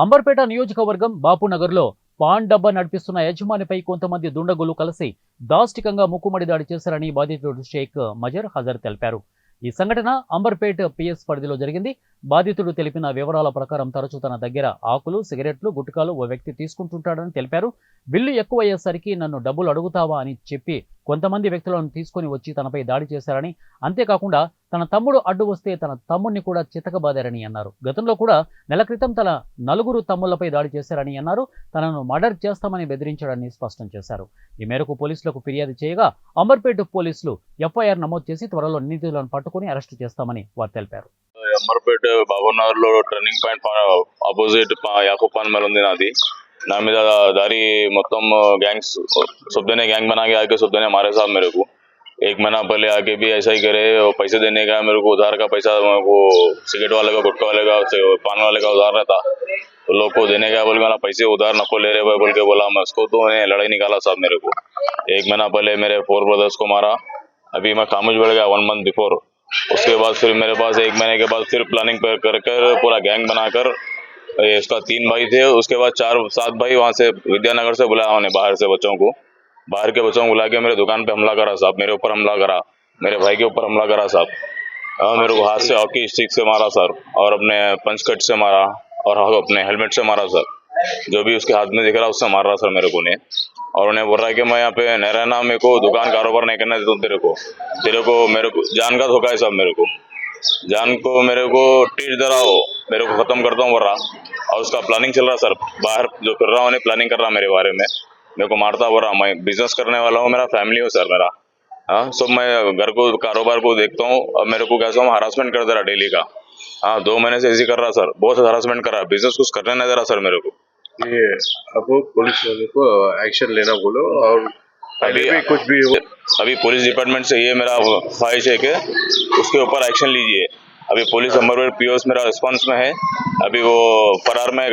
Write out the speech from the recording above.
అంబర్పేట నియోజకవర్గం బాపునగర్లో పాన్ డబ్బా నడిపిస్తున్న యజమానిపై కొంతమంది దుండగులు కలిసి దాష్టికంగా ముక్కుమడి దాడి చేశారని బాధితుడు షేక్ మజర్ హజర్ తెలిపారు. ఈ సంఘటన అంబర్పేట్ పిఎస్ పరిధిలో జరిగింది. బాధితుడు తెలిపిన వివరాల ప్రకారం తరచూ తన దగ్గర ఆకులు సిగరెట్లు గుట్కాలు ఓ వ్యక్తి తీసుకుంటుంటాడని తెలిపారు. బిల్లు ఎక్కువయ్యేసరికి నన్ను డబ్బులు అడుగుతావా అని చెప్పి కొంతమంది వ్యక్తులను తీసుకొని వచ్చి తనపై దాడి చేశారని అంతేకాకుండా తన తమ్ముడు అడ్డు వస్తే తన తమ్ముడిని కూడా చితకబాదారని అన్నారు. గతంలో కూడా నెల క్రితం తన నలుగురు తమ్ముళ్ళపై దాడి చేశారని అన్నారు. తనను మర్డర్ చేస్తామని బెదిరించాడని స్పష్టం చేశారు. ఈ మేరకు పోలీసులకు ఫిర్యాదు చేయగా అమర్పేట పోలీసులు ఎఫ్ఐఆర్ నమోదు చేసి త్వరలో నిందితులను పట్టుకుని అరెస్టు చేస్తామని వారు తెలిపారు. అమర్పేట బాబునగర్లో టర్నింగ్ పాయింట్ ఆపోజిట్ ఉంది నాది. నా మీద దారి మొత్తం గ్యాంగ్స్ శుద్ధనే గ్యాంగ్ బనాగే ఆగే సుబ్దనే మేరకు. एक महीना पहले आके भी ऐसा ही करे और पैसे देने का, मेरे को उधार का पैसा मेरे को सिगरेट वाले का, गुटखा वाले का पान वाले का उधार रहता। तो लोग को देने का बोल ना पैसे उधार नको ले रहे भाई बोल के बोला, मैं उसको तो लड़ाई निकाला साहब मेरे को। एक महीना पहले मेरे फोर ब्रदर्स को मारा। अभी मैं कामुज बढ़ गया वन मंथ बिफोर उसके बाद फिर मेरे पास एक महीने के बाद फिर प्लानिंग कर कर, पूरा गैंग बनाकर, ये इसका तीन भाई थे। उसके बाद चार, सात भाई वहाँ से विद्यानगर से बुलाया उन्हें बाहर से बच्चों को। बाहर के बच्चों को बुला के मेरे दुकान पे हमला करा साहब मेरे ऊपर हमला करा मेरे भाई के ऊपर हमला करा साहब। हाँ, मेरे को हाथ से हॉकी स्टिक से मारा सर और अपने पंच कट से मारा और हाँ, अपने हेलमेट से मारा सर। जो भी उसके हाथ में दिख रहा उससे मार रहा सर मेरे को ने। और उन्हें बोल रहा है कि मैं यहाँ पे न रहना मेरे को दुकान कारोबार नहीं करना देता तेरे को। तेरे को मेरे को जान का धोखा है सब मेरे को। जान को मेरे को टीट दे रहा हो मेरे को खत्म करता हूँ बोल रहा। और उसका प्लानिंग चल रहा सर बाहर जो फिर रहा हूँ प्लानिंग कर रहा मेरे बारे में। मेरे को मारता बोल रहा। मैं बिज़नेस करने वाला हूँ मेरा फैमिली हो सर मेरा। हाँ सब मैं घर को कारोबार को देखता हूँ। अब मेरे को कैसा हूँ हरासमेंट कर दे रहा डेली का। हाँ दो महीने से ऐसे कर रहा सर बहुत हरासमेंट कर रहा बिज़नेस कुछ करने नहीं दे रहा सर मेरे को। ये अब पुलिस वाले को एक्शन लेना बोलो और अभी- भी कुछ भी हो अभी पुलिस डिपार्टमेंट से ये मेरा ख्वाहिश है। कि उसके ऊपर एक्शन लीजिए। अभी पुलिस अंबरवेल पीओस मेरा रिस्पॉन्स में है। अभी वो फरार में